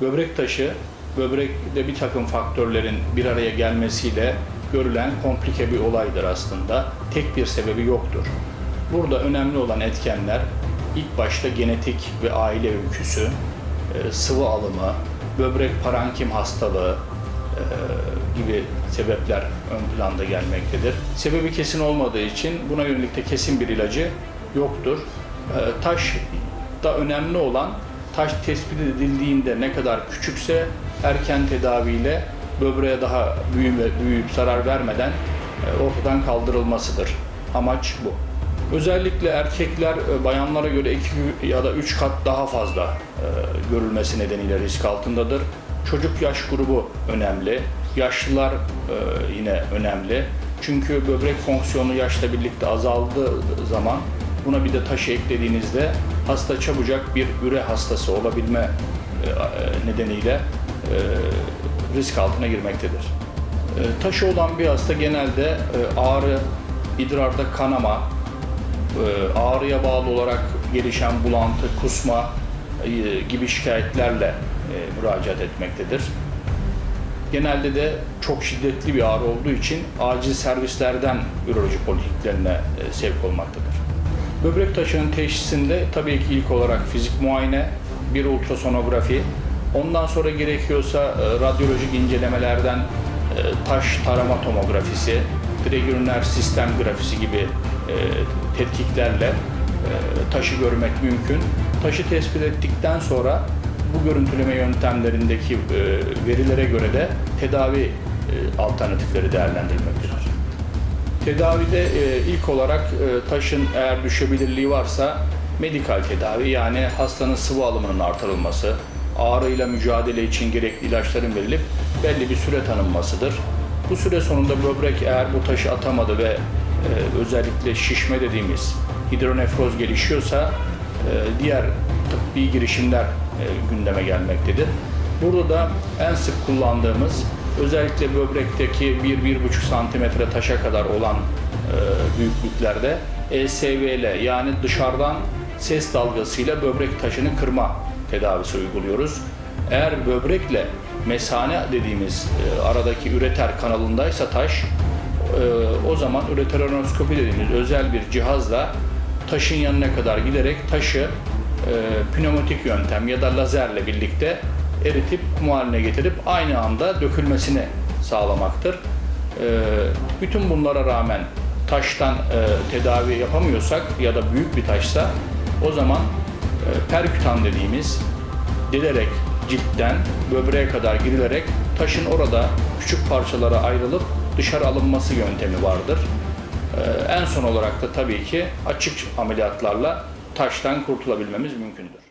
Böbrek taşı, böbrekte bir takım faktörlerin bir araya gelmesiyle görülen komplike bir olaydır aslında. Tek bir sebebi yoktur. Burada önemli olan etkenler ilk başta genetik ve aile öyküsü, e, sıvı alımı, böbrek parenkim hastalığı e, gibi sebepler ön planda gelmektedir. Sebebi kesin olmadığı için buna yönelik de kesin bir ilacı yoktur. E, Taş da önemli olan taş tespit edildiğinde ne kadar küçükse erken tedaviyle böbreğe daha büyüme, büyüyüp zarar vermeden e, ortadan kaldırılmasıdır. Amaç bu. Özellikle erkekler e, bayanlara göre iki ya da üç kat daha fazla e, görülmesi nedeniyle risk altındadır. Çocuk yaş grubu önemli. Yaşlılar yine önemli. Çünkü böbrek fonksiyonu yaşla birlikte azaldığı zaman buna bir de taşı eklediğinizde hasta çabucak bir üre hastası olabilme e, e, nedeniyle e, risk altına girmektedir. Taşı olan bir hasta genelde ağrı, idrarda kanama, ağrıya bağlı olarak gelişen bulantı, kusma gibi şikayetlerle müracaat etmektedir. Genelde de çok şiddetli bir ağrı olduğu için acil servislerden üroloji polikliklerine sevk olmaktadır. Böbrek taşının teşhisinde tabii ki ilk olarak fizik muayene, bir ultrasonografi, ondan sonra gerekiyorsa e, radyolojik incelemelerden e, taş tarama tomografisi, trigeriner sistem grafisi gibi e, tetkiklerle e, taşı görmek mümkün. Taşı tespit ettikten sonra bu görüntüleme yöntemlerindeki e, verilere göre de tedavi e, alternatifleri değerlendirilmektedir. Tedavide e, ilk olarak e, taşın eğer düşebilirliği varsa medikal tedavi yani hastanın sıvı alımının artırılması, ağrıyla mücadele için gerekli ilaçların verilip belli bir süre tanınmasıdır. Bu süre sonunda böbrek eğer bu taşı atamadı ve e, özellikle şişme dediğimiz hidronefroz gelişiyorsa e, diğer tıbbi girişimler e, gündeme gelmektedir. Burada da en sık kullandığımız özellikle böbrekteki 1-1,5 santimetre taşa kadar olan e, büyüklüklerde ESVL yani dışarıdan ses dalgasıyla böbrek taşını kırma tedavisi uyguluyoruz. Eğer böbrekle mesane dediğimiz e, aradaki üreter kanalındaysa taş e, o zaman üreteronoskopi dediğimiz özel bir cihazla taşın yanına kadar giderek taşı e, pneumatik yöntem ya da lazerle birlikte eritip kum haline getirip aynı anda dökülmesini sağlamaktır. E, bütün bunlara rağmen taştan e, tedavi yapamıyorsak ya da büyük bir taşsa o zaman e, perkütan dediğimiz dilerek ciltten böbreğe kadar girilerek taşın orada küçük parçalara ayrılıp dışarı alınması yöntemi vardır. Ee, en son olarak da tabii ki açık ameliyatlarla taştan kurtulabilmemiz mümkündür.